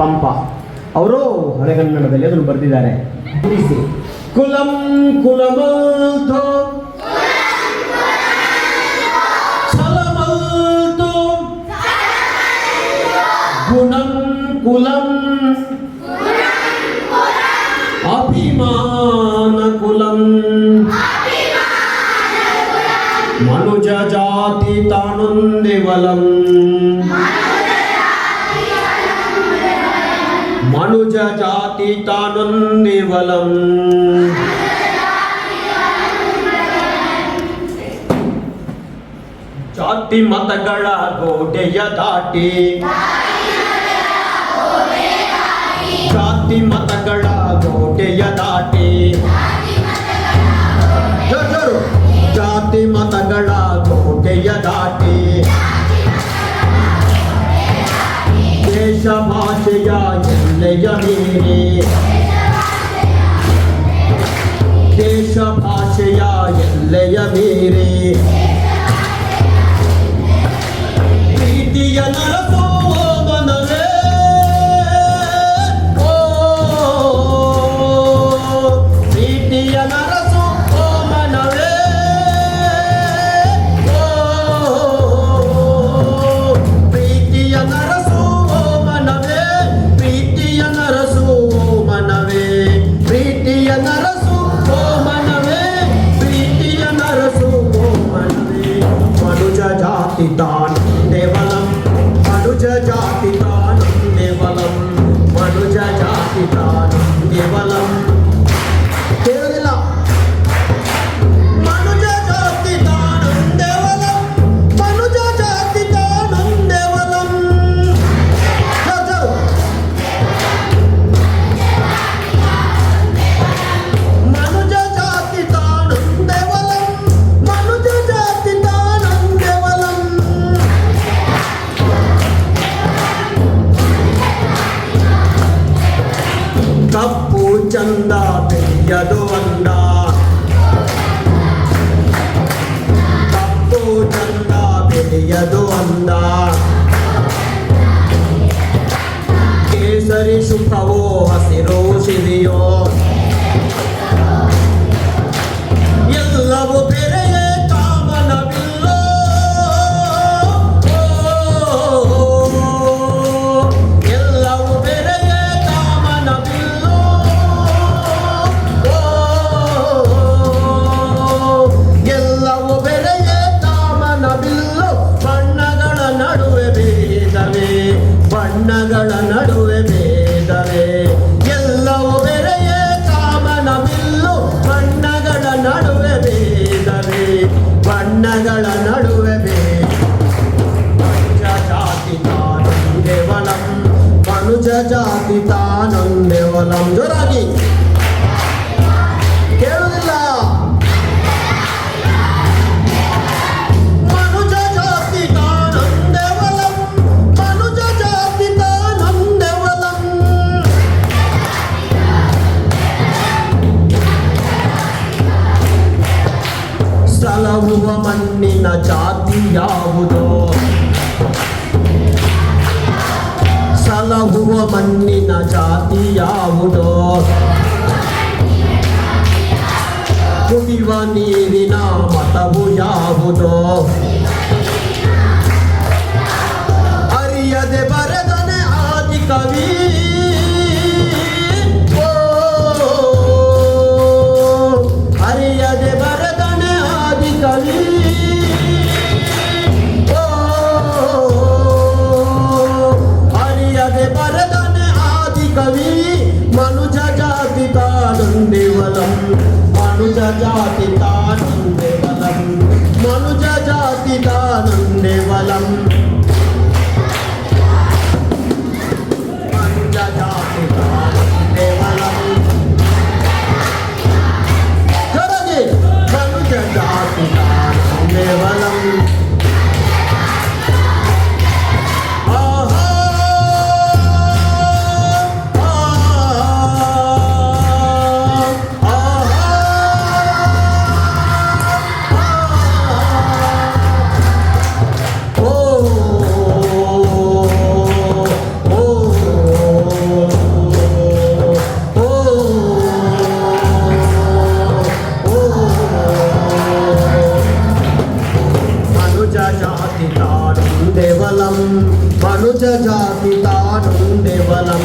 ಪಂಪ. ಅವರು ಹಳೆಗನ್ನಡದಲ್ಲಿ ಅದನ್ನು ಬರೆದಿದ್ದಾರೆ. ಕುಲಂ ಕುಲಮಲ್ತೋ. ಛಲಮಲ್ತೋ. ಗುಣಂ ಕುಲಂ. ಅಭಿಮಾನ ಕುಲಂ. ಮನುಜ ಜಾತಿ ತಾನೊಂದಿವಲಂ నివలం ಜಾತಿ ಮತಗಳ ಗೋಡೆಯ ದಾಟಿ ಜಾತಿ ಮತಗಳ ಗೋಡೆಯ ದಾಟಿ ಜಾತಿ ಮತಗಳ ಗೋಡೆಯ ದಾಟಿ ದೇಶ ಭಾಷೆಯ ಎಲ್ಲೆಯ ಮೀರಿ ഭാഷയായ ലയമീരേ Então, ಚಂದ ಬೆಳೆಯದೋ ನಮ್ಮ ಜೋರಾಗಿ. ಕೇಳುವುದಿಲ್ಲ. ಸಲಹುವ ಮಣ್ಣಿನ ಜಾತಿ ಯಾವುದೋ? ಬಲಹುವ ಮಣ್ಣಿನ ಜಾತಿ ಯಾವುದೋ ಕುಡಿಯುವ ನೀರಿನ ಮತವು ಯಾವುದೋ జాబితా నుండెవలం